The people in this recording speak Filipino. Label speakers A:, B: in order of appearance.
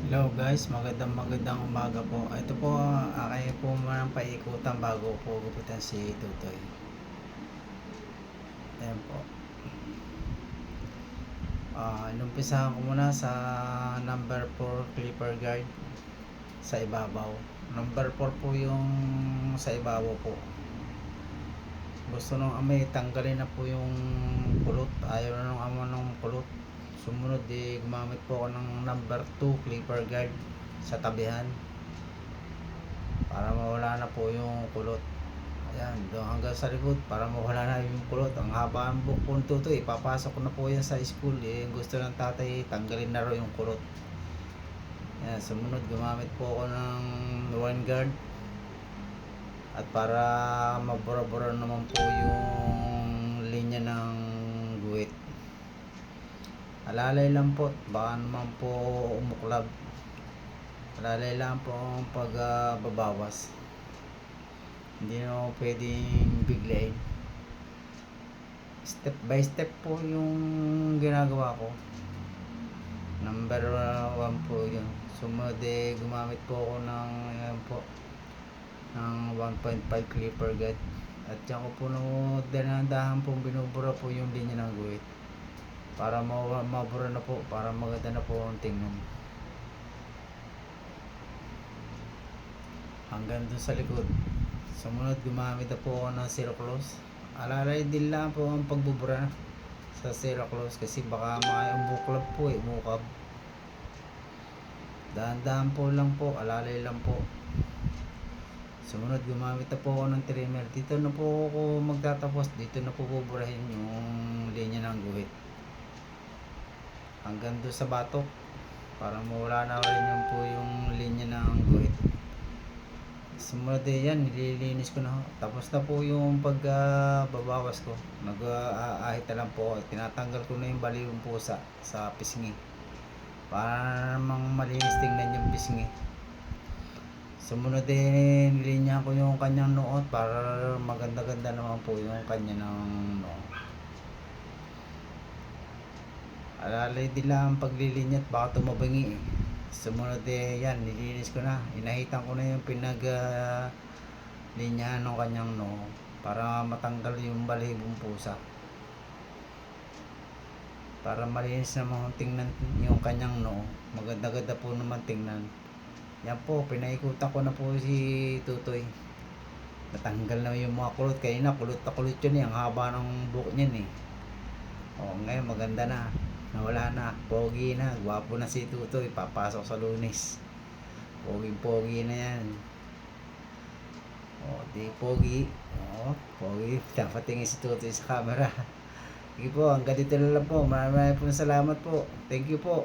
A: Hello guys, magandang magandang umaga po. Ito po, uh, kayo po manang paikutan bago po gupitan si Tutoy. Ayan po. Ah, inumpisahan ko muna sa number 4 clipper guard sa ibabaw. Number 4 po yung sa ibabaw po. Gusto nung amay tanggalin na po yung kulot. Ayaw na nung amo ng kulot. Sumunod di gumamit po ako ng number 2 clipper guard sa tabihan para mawala na po yung kulot. Ayan, doon hanggang sa likod para mawala na yung kulot. Ang haba ang buhok po nito to, ipapasok ko na po yan sa school. Eh, gusto ng tatay, tanggalin na raw yung kulot. Ayan, sumunod gumamit po ako ng one guard at para mabura-bura naman po yung linya ng. Alalay lang po, baka naman po umuklab. Alalay lang po ang pagbabawas. Hindi na ako pwedeng biglayin. Step by step po yung ginagawa ko. Number 1 po yun. Sumunod eh, gumamit po ako ng, ayan po, ng 1.5 clipper guide. At yan ko po no, dahan po binubura po yung linya ng guhit para ma mabura na po para maganda na po ang tingnan. Hanggang dun sa likod. Sumunod gumamit na po ako ng zero close. Alalay din lang po ang pagbubura sa zero close kasi baka mga buklab po eh mukab dahan-dahan po lang po alalay lang po. Sumunod gumamit na po ako ng trimmer. Dito na po ako magtatapos. Dito na po buburahin yung linya ng guhit hanggang doon sa batok para mawala na rin yung po yung linya ng guhit. Sumunod eh yan nililinis ko na tapos na po yung pagbabawas ko. Nag aahit na lang po tinatanggal ko na yung baliwang pusa sa pisngi. Para namang malinis tingnan yung pisngi. Sumunod din nilinya ko yung kanyang noot para maganda-ganda naman po yung kanya ng noot alalay din lang ang paglilinya at baka tumabangi eh. Sumunod eh, yan, nilinis ko na. Inahitan ko na yung pinag uh, linyahan ng kanyang no para matanggal yung balibong pusa. Para malinis naman tingnan yung kanyang no. Maganda-ganda po naman tingnan. Yan po, pinaikutan ko na po si Tutoy. Natanggal na yung mga kulot. Kaya na, kulot na kulot yun eh. Ang haba ng buhok niyan eh. O, ngayon maganda na nawala na, pogi na, gwapo na si Tutoy, papasok sa lunes. Pogi pogi na yan. O, di pogi. O, pogi. Dapat tingin si Tutoy sa camera. Sige po, hanggang dito na lang po. Maraming po salamat po. Thank you po.